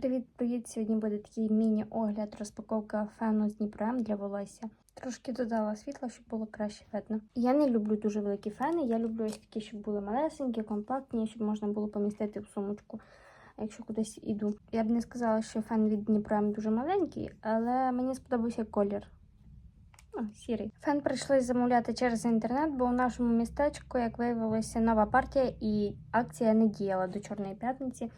Привіт-привіт! Сьогодні буде такий міні-огляд, розпаковка фену з Дніпром для волосся. Трошки додала світла, щоб було краще видно. Я не люблю дуже великі фени, я люблю ось такі, щоб були малесенькі, компактні, щоб можна було помістити в сумочку, якщо кудись іду. Я б не сказала, що фен від Дніпром дуже маленький, але мені сподобався колір. О, сірий. Фен прийшлось замовляти через інтернет, бо у нашому містечку, як виявилося, нова партія і акція не діяла до Чорної п'ятниці,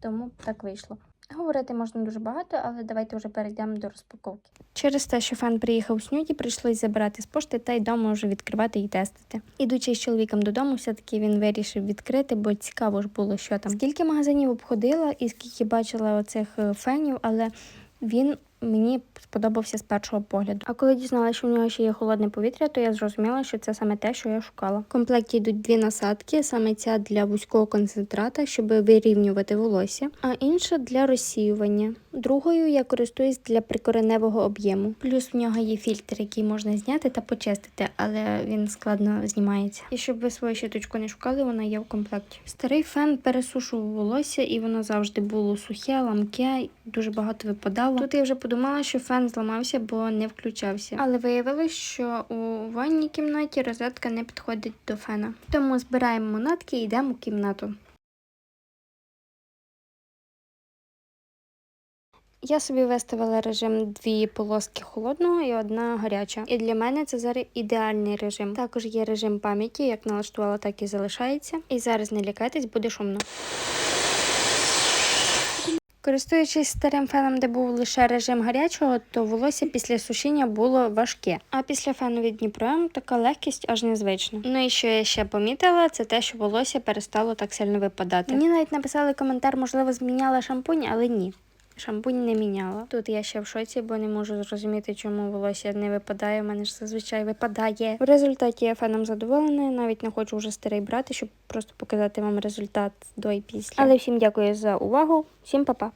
тому так вийшло. Говорити можна дуже багато, але давайте вже перейдемо до розпаковки. Через те, що фан приїхав у снюді, прийшлось забирати з пошти та й дому вже відкривати і тестити. Ідучи з чоловіком додому, все-таки він вирішив відкрити, бо цікаво ж було, що там. Скільки магазинів обходила і скільки бачила оцих е, фенів, але він мені сподобався з першого погляду. А коли дізналася, що в нього ще є холодне повітря, то я зрозуміла, що це саме те, що я шукала. В комплекті йдуть дві насадки, саме ця для вузького концентрата, щоб вирівнювати волосся, а інша для розсіювання. Другою я користуюсь для прикореневого об'єму. Плюс в нього є фільтр, який можна зняти та почистити, але він складно знімається. І щоб ви свою щиточку не шукали, вона є в комплекті. Старий фен пересушував волосся, і воно завжди було сухе, ламке, дуже багато випадало. Тут я вже подумала, що фен зламався, бо не включався. Але виявилось, що у ванній кімнаті розетка не підходить до фена. Тому збираємо монетки і йдемо в кімнату. Я собі виставила режим дві полоски холодного і одна гаряча. І для мене це зараз ідеальний режим. Також є режим пам'яті, як налаштувала, так і залишається. І зараз не лякайтесь, буде шумно. Користуючись старим феном, де був лише режим гарячого, то волосся після сушіння було важке. А після фену від Дніпро така легкість аж незвична. Ну і що я ще помітила, це те, що волосся перестало так сильно випадати. Мені навіть написали коментар, можливо, зміняла шампунь, але ні. Шампунь не міняла. Тут я ще в шоці, бо не можу зрозуміти, чому волосся не випадає. У мене ж зазвичай випадає. В результаті я феном задоволена. Навіть не хочу вже старий брати, щоб просто показати вам результат до і після. Але всім дякую за увагу. Всім па-па.